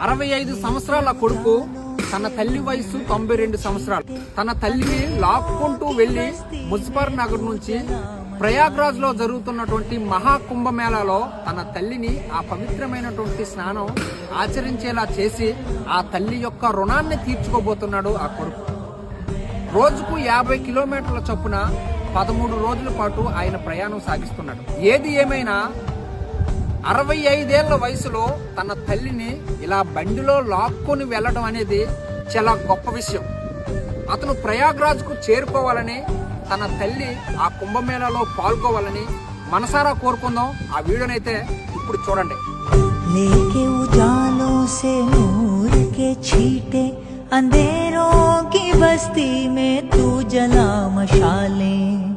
అరవై ఐదు సంవత్సరాల కొడుకు తన తల్లి వయసు తొంభై రెండు సంవత్సరాలు. తన తల్లిని లాక్కుంటూ వెళ్ళి ముజఫర్ నగర్ నుంచి ప్రయాగ్రాజ్లో జరుగుతున్నటువంటి మహాకుంభమేళాలో తన తల్లిని ఆ పవిత్రమైనటువంటి స్నానం ఆచరించేలా చేసి ఆ తల్లి యొక్క రుణాన్ని తీర్చుకోబోతున్నాడు ఆ కొడుకు. రోజుకు యాభై కిలోమీటర్ల చొప్పున పదమూడు రోజుల పాటు ఆయన ప్రయాణం సాగిస్తున్నాడు. ఏది ఏమైనా అరవై ఐదేళ్ల వయసులో తన తల్లిని ఇలా బండిలో లాక్కొని వెళ్ళడం అనేది చాలా గొప్ప విషయం అతను ప్రయాగ్రాజ్కు చేరుకోవాలని తన తల్లి ఆ కుంభమేళాలో పాల్గొవాలని మనసారా కోరుకుందాం ఆ వీడియోనైతే ఇప్పుడు చూడండి लेके उजालों से नूर के छीटे अंधेरों की बस्ती में तू जला मशालें